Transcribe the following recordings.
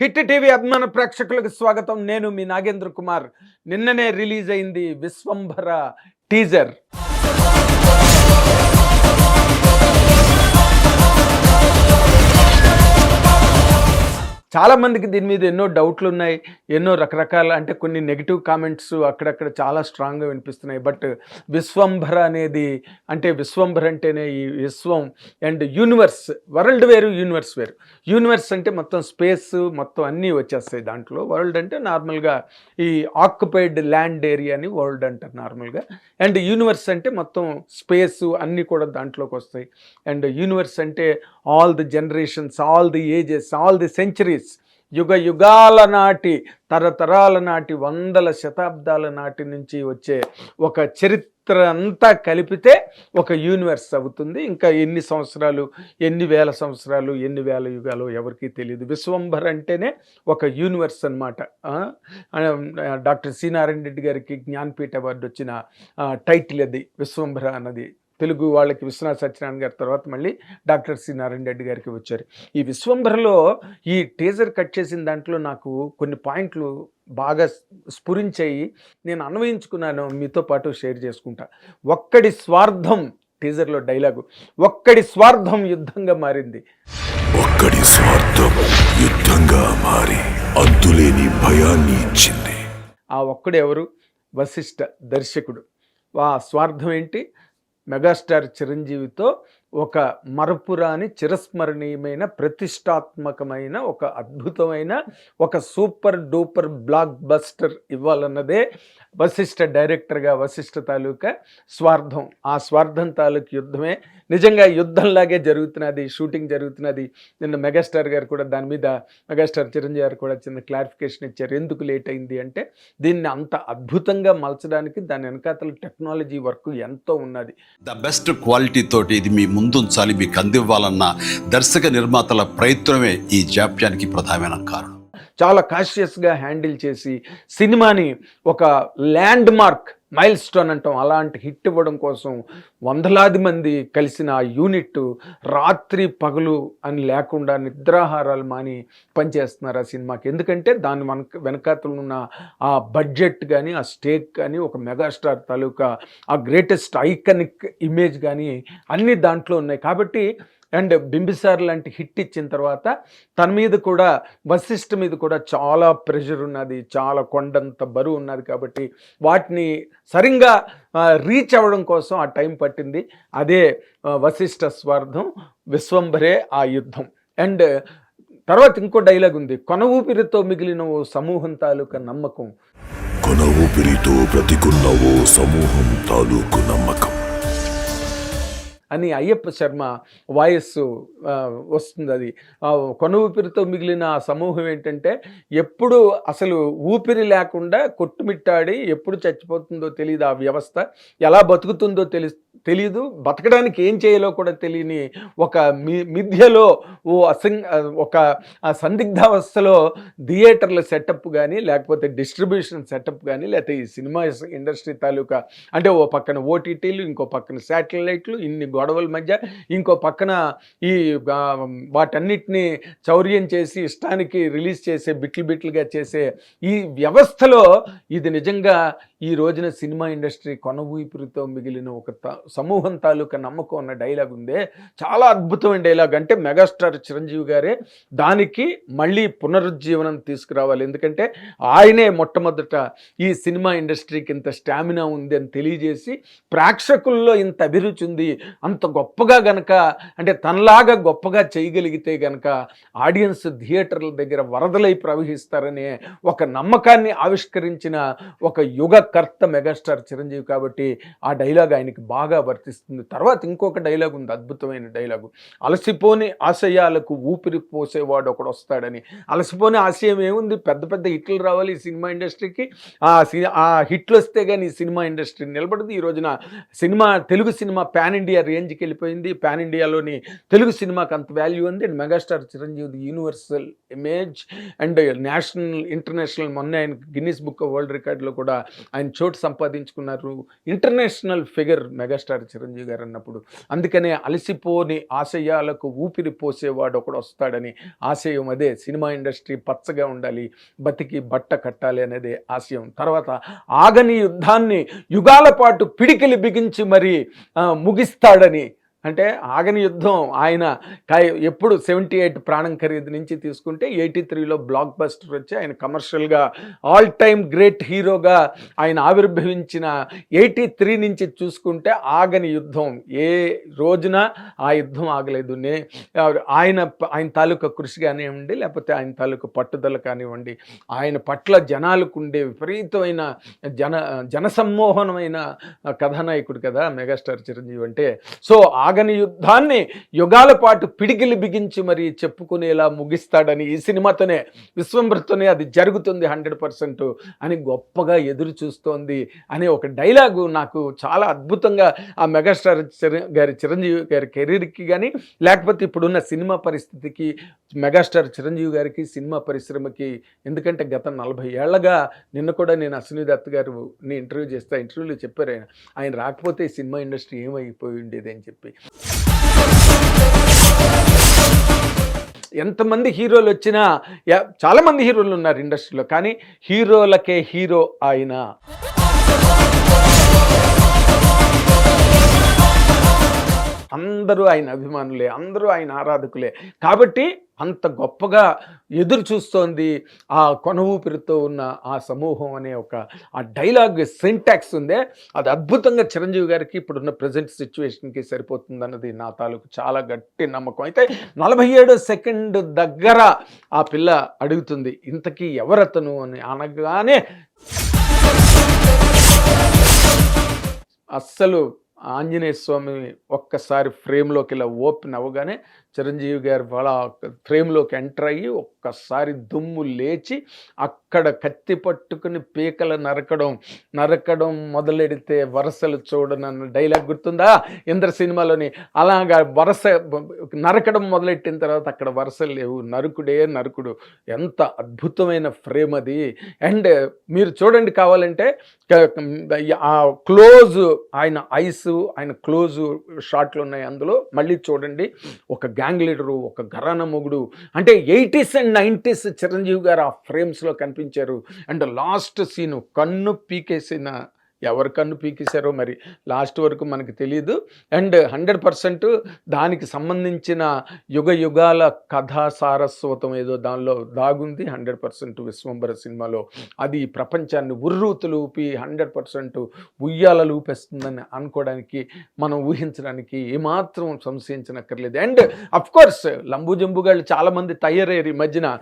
Hit TV అభిమాన ప్రేక్షకులకు స్వాగతం. నేను మీ నాగేంద్ర కుమార్. నిన్ననే రిలీజ్ అయింది విశ్వంభర టీజర్. చాలామందికి దీని మీద ఎన్నో డౌట్లు ఉన్నాయి ఎన్నో రకరకాల అంటే కొన్ని నెగిటివ్ కామెంట్స్ అక్కడక్కడ చాలా స్ట్రాంగ్గా వినిపిస్తున్నాయి. బట్ విశ్వంభర అనేది అంటే విశ్వంభర అంటేనే ఈ విశ్వం అండ్ యూనివర్స్ వరల్డ్ వేరు యూనివర్స్ వేరు. యూనివర్స్ అంటే మొత్తం స్పేస్ మొత్తం అన్నీ వచ్చేస్తాయి దాంట్లో. వరల్డ్ అంటే నార్మల్గా ఈ ఆక్యుపైడ్ ల్యాండ్ ఏరియాని వరల్డ్ అంటారు నార్మల్గా అండ్ యూనివర్స్ అంటే మొత్తం స్పేస్ అన్నీ కూడా దాంట్లోకి వస్తాయి. అండ్ యూనివర్స్ అంటే all the generations all the ages all the centuries యుగ యుగాల నాటి తరతరాల నాటి వందల శతాబ్దాల నాటి నుంచి వచ్చే ఒక చరిత్ర అంతా కలిపితే ఒక యూనివర్స్ అవుతుంది. ఇంకా ఎన్ని సంవత్సరాలు ఎన్ని వేల సంవత్సరాలు ఎన్ని వేల యుగాలు ఎవరికీ తెలియదు విశ్వంభర్ అంటేనే ఒక యూనివర్స్ అనమాట డాక్టర్ సీనారాయణ రెడ్డి గారికి జ్ఞానపీఠ అవార్డు వచ్చిన టైటిల్ అది విశ్వంభర అన్నది. తెలుగు వాళ్ళకి విశ్వనాథ్ సత్యనారాయణ గారి తర్వాత మళ్ళీ డాక్టర్ సి నారాయణ రెడ్డి గారికి వచ్చారు. ఈ విశ్వంభరలో ఈ టీజర్ కట్ చేసిన దాంట్లో నాకు కొన్ని పాయింట్లు బాగా స్ఫురించాయి. నేను అన్వయించుకున్నాను మీతో పాటు షేర్ చేసుకుంటా. ఒక్కడి స్వార్థం టీజర్లో డైలాగు ఒక్కడి స్వార్థం యుద్ధంగా మారింది. ఒక్కడి స్వార్థం యుద్ధంగా మారి అంతులేని భయాన్ని ఇచ్చింది. ఆ ఒక్కడు ఎవరు వశిష్ఠ దర్శకుడు. ఆ స్వార్థం ఏంటి? మెగాస్టార్ చిరంజీవితో ఒక మరపురాని చిరస్మరణీయమైన ప్రతిష్టాత్మకమైన ఒక అద్భుతమైన ఒక సూపర్ డూపర్ బ్లాక్ బస్టర్ ఇవ్వాలన్నదే వశిష్ఠ డైరెక్టర్గా వశిష్ఠ తాలూకా స్వార్థం. ఆ స్వార్థం తాలూకు యుద్ధమే నిజంగా యుద్ధంలాగే జరుగుతున్నది షూటింగ్ జరుగుతున్నది. నిన్న మెగాస్టార్ గారు కూడా దాని మీద మెగాస్టార్ చిరంజీవి గారు కూడా చిన్న క్లారిఫికేషన్ ఇచ్చారు. ఎందుకు లేట్ అయింది అంటే దీన్ని అంత అద్భుతంగా మలచడానికి దాని వెనకాతల టెక్నాలజీ వర్క్ ఎంతో ఉన్నది. ద బెస్ట్ క్వాలిటీ తోటి ఇది మీ ముందుంచాలి మీకు అందివ్వాలన్న దర్శక నిర్మాతల ప్రయత్నమే ఈ జాప్యానికి ప్రధానమైన కారణం. చాలా కాషియస్గా హ్యాండిల్ చేసి సినిమాని ఒక ల్యాండ్ మార్క్ మైల్ స్టోన్ అంటాం. అలాంటి హిట్ ఇవ్వడం కోసం వందలాది మంది కలిసిన ఆ యూనిట్ రాత్రి పగలు అని లేకుండా నిద్రాహారాలు మాని పనిచేస్తున్నారు ఆ సినిమాకి. ఎందుకంటే దాని వెనక వెనకాతలున్న ఆ బడ్జెట్ కానీ ఆ స్టేక్ కానీ ఒక మెగాస్టార్ తాలూకా ఆ గ్రేటెస్ట్ ఐకనిక్ ఇమేజ్ కానీ అన్నీ దాంట్లో ఉన్నాయి. కాబట్టి అండ్ బింబిసార్ లాంటి హిట్ ఇచ్చిన తర్వాత తన మీద కూడా వశిష్ఠ మీద కూడా చాలా ప్రెషర్ ఉన్నది చాలా కొండంత బరువు ఉన్నది కాబట్టి వాటిని సరిగ్గా రీచ్ అవ్వడం కోసం ఆ టైం పట్టింది. అదే వశిష్ఠ స్వార్థం విశ్వంభరే ఆ యుద్ధం. అండ్ తర్వాత ఇంకో డైలాగ్ ఉంది కొన ఊపిరితో మిగిలిన ఓ సమూహం తాలూకా నమ్మకం. కొన ఊపిరితో బ్రతికున్న ఓ సమూహం తాలూకు నమ్మకం. అని అయ్యప్ప శర్మ వాయస్సు వస్తుంది అది. కొను కొన ఊపిరితో మిగిలిన ఆ సమూహం ఏంటంటే ఎప్పుడు అసలు ఊపిరి లేకుండా కొట్టుమిట్టాడి ఎప్పుడు చచ్చిపోతుందో తెలియదు ఆ వ్యవస్థ. ఎలా బతుకుతుందో తెలి తెలియదు బతకడానికి ఏం చేయాలో కూడా తెలియని ఒక మి మిథ్యలో ఓ అసంగ్ ఒక సందిగ్ధావస్థలో థియేటర్ల సెటప్ కానీ లేకపోతే డిస్ట్రిబ్యూషన్ సెటప్ కానీ లేకపోతే ఈ సినిమా ఇండస్ట్రీ తాలూకా అంటే ఓ పక్కన ఓటీటీలు ఇంకో పక్కన శాటిలైట్లు ఇన్ని గొడవల మధ్య ఇంకో పక్కన ఈ వాటన్నిటినీ వాటన్నిటిని చౌర్యం చేసి ఇష్టానికి రిలీజ్ చేసే బిట్లు బిట్లుగా చేసే ఈ వ్యవస్థలో ఇది నిజంగా ఈ రోజున సినిమా ఇండస్ట్రీ కొన మిగిలిన ఒక సమూహం తాలూకా నమ్మకం ఉన్న డైలాగ్ ఉందే. చాలా అద్భుతమైన డైలాగ్ అంటే మెగాస్టార్ చిరంజీవి గారే దానికి మళ్ళీ పునరుజ్జీవనం తీసుకురావాలి. ఎందుకంటే ఆయనే మొట్టమొదట ఈ సినిమా ఇండస్ట్రీకి ఇంత స్టామినా ఉంది అని తెలియజేసి ప్రేక్షకుల్లో ఇంత అభిరుచి ఉంది. అంత గొప్పగా గనక అంటే తనలాగా గొప్పగా చేయగలిగితే గనక ఆడియన్స్ థియేటర్ల దగ్గర వరదలై ప్రవహిస్తారనే ఒక నమ్మకాన్ని ఆవిష్కరించిన ఒక యుగ కర్త మెగాస్టార్ చిరంజీవి కాబట్టి ఆ డైలాగ్ ఆయనకి బాగా వర్తిస్తుంది. తర్వాత ఇంకొక డైలాగ్ ఉంది అద్భుతమైన డైలాగు. అలసిపోని ఆశయాలకు ఊపిరి పోసేవాడు ఒకడు వస్తాడని. అలసిపోని ఆశయం ఏముంది? పెద్ద పెద్ద హిట్లు రావాలి ఈ సినిమా ఇండస్ట్రీకి. ఆ ఆ హిట్లు వస్తే కానీ ఈ సినిమా ఇండస్ట్రీ నిలబడదు. ఈ రోజున cinema Telugu cinema pan India రేంజ్కి వెళ్ళిపోయింది. పాన్ ఇండియాలోని తెలుగు సినిమాకి అంత వాల్యూ ఉంది. And megastar Chiranjeevi universal image. And national international మొన్న ఆయన గిన్నిస్ బుక్ వరల్డ్ రికార్డులో కూడా ఆయన చోటు సంపాదించుకున్నారు. ఇంటర్నేషనల్ ఫిగర్ మెగాస్టార్ చిరంజీవి గారు అన్నప్పుడు అందుకనే అలసిపోని ఆశయాలకు ఊపిరి పోసేవాడు ఒకడు వస్తాడని ఆశయం అదే. సినిమా ఇండస్ట్రీ పచ్చగా ఉండాలి బతికి బట్ట కట్టాలి అనేది ఆశయం. తర్వాత ఆగని యుద్ధాన్ని యుగాల పాటు పిడికిలి బిగించి మరి ముగిస్తాడని అంటే ఆగని యుద్ధం ఆయన ఎప్పుడు సెవెంటీ ఎయిట్ ప్రాణం ఖరీదు నుంచి తీసుకుంటే ఎయిటీ త్రీలో బ్లాక్ బస్టర్ వచ్చి ఆయన కమర్షియల్గా ఆల్ టైమ్ గ్రేట్ హీరోగా ఆయన ఆవిర్భవించిన ఎయిటీ త్రీ నుంచి చూసుకుంటే ఆగని యుద్ధం. ఏ రోజున ఆ యుద్ధం ఆగలేదు. నే ఆయన ఆయన తాలూకా కృషి కానివ్వండి లేకపోతే ఆయన తాలూకా పట్టుదల కానివ్వండి ఆయన పట్ల జనాలకు ఉండే విపరీతమైన జన జనసమ్మోహనమైన కథానాయకుడు కదా మెగాస్టార్ చిరంజీవి అంటే. సో ఆగ ఆగని యుద్ధాన్ని యుగాల పాటు పిడికిలి బిగించి మరి చెప్పుకునేలా ముగిస్తాడని ఈ సినిమాతోనే విశ్వంభర్తోనే అది జరుగుతుంది హండ్రెడ్ పర్సెంట్ అని గొప్పగా ఎదురు చూస్తోంది అనే ఒక డైలాగు నాకు చాలా అద్భుతంగా ఆ మెగాస్టార్ గారి చిరంజీవి గారి కెరీర్కి కానీ లేకపోతే ఇప్పుడున్న సినిమా పరిస్థితికి మెగాస్టార్ చిరంజీవి గారికి సినిమా పరిశ్రమకి ఎందుకంటే గత నలభై ఏళ్ళగా నిన్న కూడా నేను అశ్విని దత్ గారు ఇంటర్వ్యూ చేస్తే ఇంటర్వ్యూలో చెప్పారు ఆయన ఆయన రాకపోతే ఈ సినిమా ఇండస్ట్రీ ఏమైపోయి ఉండేది అని చెప్పి. ఎంతమంది హీరోలు వచ్చినా చాలామంది చాలా మంది హీరోలు ఉన్నారు ఇండస్ట్రీలో కానీ హీరోలకే హీరో ఆయన. అందరూ ఆయన అభిమానులే అందరూ ఆయన ఆరాధకులే. కాబట్టి అంత గొప్పగా ఎదురు చూస్తోంది ఆ కొన ఊపిరితో ఉన్న ఆ సమూహం అనే ఒక ఆ డైలాగ్ సింటాక్స్ ఉందే. అది అద్భుతంగా చిరంజీవి గారికి ఇప్పుడున్న ప్రజెంట్ సిచ్యువేషన్కి సరిపోతుంది అన్నది నా తాలూకు చాలా గట్టి నమ్మకం. అయితే నలభై ఏడో సెకండ్ దగ్గర ఆ పిల్ల అడుగుతుంది ఇంతకీ ఎవరతను? అని అనగానే అస్సలు ఆంజనేయ స్వామి ఒక్కసారి ఫ్రేమ్లోకి ఇలా ఓపెన్ అవ్వగానే చిరంజీవి గారు వాళ్ళ ఫ్రేమ్లోకి ఎంటర్ అయ్యి ఒక్కసారి దుమ్ము లేచి అక్కడ కత్తి పట్టుకుని పీకలు నరకడం నరకడం మొదలెడితే వరసలు చూడనన్న డైలాగ్ గుర్తుందా? ఇంద్ర సినిమాలోని అలాగా వరస నరకడం మొదలెట్టిన తర్వాత అక్కడ వరసలు లేవు. నరుకుడే నరుకుడు. ఎంత అద్భుతమైన ఫ్రేమ్ అది. అండ్ మీరు చూడండి కావాలంటే ఆ క్లోజ్ ఆయన ఐస్ ఆయన క్లోజ్ షాట్లు ఉన్నాయి అందులో. మళ్ళీ చూడండి. ఒక గ్యాంగ్ లీడరు ఒక ఘరాన మొగుడు. అంటే ఎయిటీస్ అండ్ నైంటీస్ చిరంజీవి గారు ఆ ఫ్రేమ్స్లో కనిపించారు. అండ్ లాస్ట్ సీను కన్ను పీకేసిన ఎవరి కన్ను పీకేశారో మరి లాస్ట్ వరకు మనకు తెలియదు అండ్ హండ్రెడ్ పర్సెంట్ దానికి సంబంధించిన యుగ యుగాల కథా సారస్వతం ఏదో దానిలో దాగుంది. హండ్రెడ్ పర్సెంట్ విశ్వంబర సినిమాలో అది ప్రపంచాన్ని ఉర్రూతు లూపి హండ్రెడ్ పర్సెంట్ ఉయ్యాల లూపేస్తుందని అనుకోవడానికి మనం ఊహించడానికి ఏమాత్రం సంశయించనక్కర్లేదు. అండ్ అఫ్కోర్స్ లంబు జంబుగాళ్ళు చాలామంది తయారయ్యారు ఈ మధ్యన.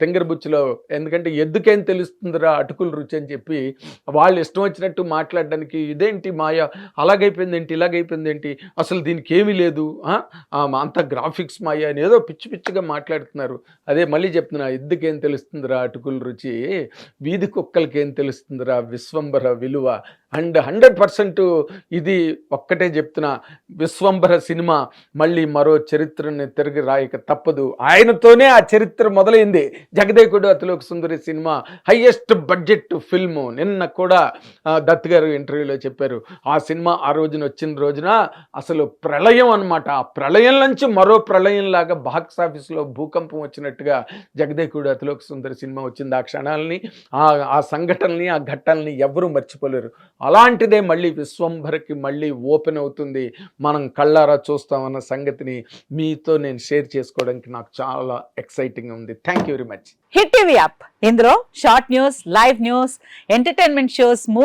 తెంగరబుచ్చిలో. ఎందుకంటే ఎద్దుకేం తెలుస్తుందిరా అటుకులు రుచి అని చెప్పి వాళ్ళు ఇష్టం వచ్చినట్టు మాట్లాడడానికి ఇదేంటి మాయ? అలాగైపోయింది ఏంటి ఇలాగైపోయింది ఏంటి అసలు దీనికి ఏమీ లేదు అంత మా అంతా గ్రాఫిక్స్ మాయ అని ఏదో పిచ్చి పిచ్చిగా మాట్లాడుతున్నారు. అదే మళ్ళీ చెప్తున్నా ఎద్దుకేం తెలుస్తుందిరా అటుకుల రుచి? వీధి కుక్కలకేం తెలుస్తుందిరా విశ్వంబర విలువ? అండ్ హండ్రెడ్ పర్సెంట్ ఇది ఒక్కటే చెప్తున్నా విశ్వంబర సినిమా మళ్ళీ మరో చరిత్రని తిరిగి రాయక తప్పదు. ఆయనతోనే ఆ చరిత్ర మొదలైంది. Jagadekudu Athiloka Sundari cinema highest budget film నిన్న కూడా దత్ గారు ఇంటర్వ్యూలో చెప్పారు. ఆ సినిమా ఆ రోజున వచ్చిన రోజున అసలు ప్రళయం అన్నమాట. ఆ ప్రళయం నుంచి మరో ప్రళయం లాగా బాక్స్ ఆఫీస్లో భూకంపం వచ్చినట్టుగా జగదేకుడు అతిలోక సుందరి సినిమా వచ్చింది. ఆ క్షణాలని ఆ సంఘటనని సంఘటనల్ని ఆ ఘట్టాలని ఎవరూ మర్చిపోలేరు. అలాంటిదే మళ్ళీ విశ్వంభరకి మళ్ళీ ఓపెన్ అవుతుంది. మనం కళ్ళారా చూస్తామన్న సంగతిని మీతో నేను షేర్ చేసుకోవడానికి నాకు చాలా ఎక్సైటింగ్ ఉంది. Thank you very much. Hit TV app. ఇందులో short news live news entertainment shows